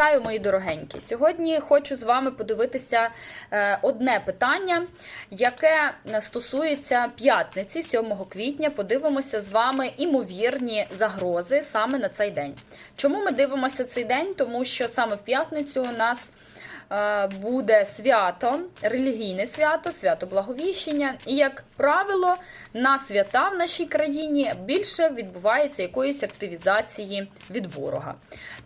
Вітаю, мої дорогенькі. Сьогодні хочу з вами подивитися е, одне питання, яке стосується п'ятниці, 7 квітня. Подивимося з вами імовірні загрози саме на цей день. Чому ми дивимося цей день? Тому що саме в п'ятницю у нас буде свято, релігійне свято, свято Благовіщення. І, як правило, на свята в нашій країні більше відбувається якоїсь активізації від ворога.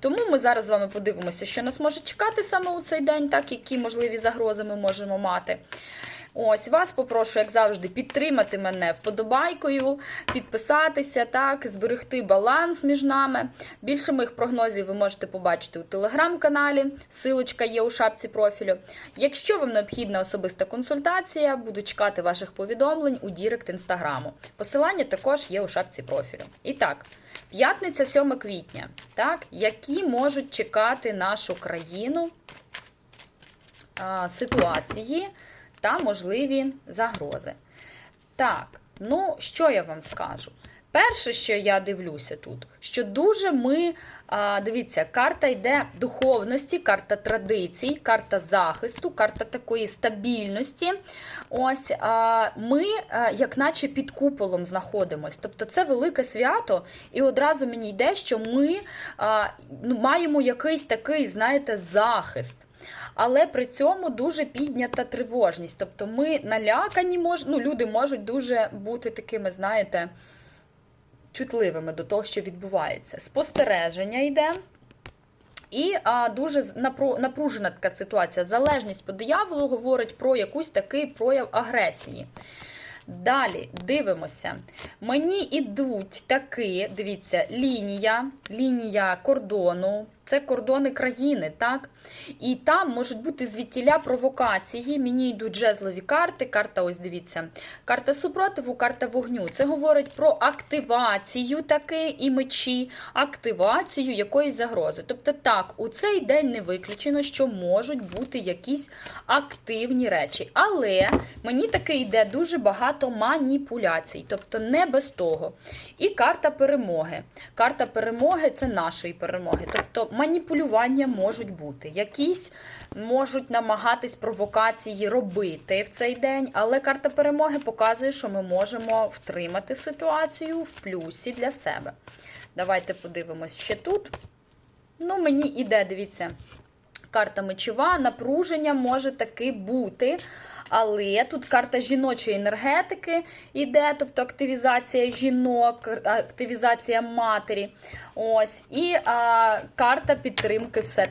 Тому ми зараз з вами подивимося, що нас може чекати саме у цей день, так які можливі загрози ми можемо мати. Ось вас попрошу, як завжди, підтримати мене вподобайкою, підписатися, так, зберегти баланс між нами. Більше моїх прогнозів ви можете побачити у телеграм-каналі. Силочка є у шапці профілю. Якщо вам необхідна особиста консультація, буду чекати ваших повідомлень у Дірект інстаграму. Посилання також є у шапці профілю. І так, п'ятниця 7 квітня. Так, які можуть чекати нашу країну а, ситуації та можливі загрози. Так, ну що я вам скажу? Перше, що я дивлюся тут, що дуже ми, дивіться, карта йде духовності, карта традицій, карта захисту, карта такої стабільності. Ось ми, як наче під куполом знаходимось. Тобто це велике свято, і одразу мені йде, що ми ну, маємо якийсь такий, знаєте, захист але при цьому дуже піднята тривожність. Тобто ми налякані, мож... ну, люди можуть дуже бути такими, знаєте, чутливими до того, що відбувається. Спостереження йде. І а, дуже напружена така ситуація. Залежність по дияволу говорить про якийсь такий прояв агресії. Далі дивимося. Мені йдуть такі, дивіться, лінія, лінія кордону. Це кордони країни, так? І там можуть бути звідтіля провокації. Мені йдуть жезлові карти. Карта, ось дивіться, карта супротиву, карта вогню. Це говорить про активацію таки і мечі, активацію якоїсь загрози. Тобто, так, у цей день не виключено, що можуть бути якісь активні речі. Але мені таки йде дуже багато маніпуляцій, тобто не без того. І карта перемоги. Карта перемоги це нашої перемоги. Тобто маніпулювання можуть бути. Якісь можуть намагатись провокації робити в цей день, але карта перемоги показує, що ми можемо втримати ситуацію в плюсі для себе. Давайте подивимось ще тут. Ну, мені іде, дивіться, карта мечова, напруження може таки бути. Але тут карта жіночої енергетики йде, тобто активізація жінок, активізація матері. Ось, і а, карта підтримки все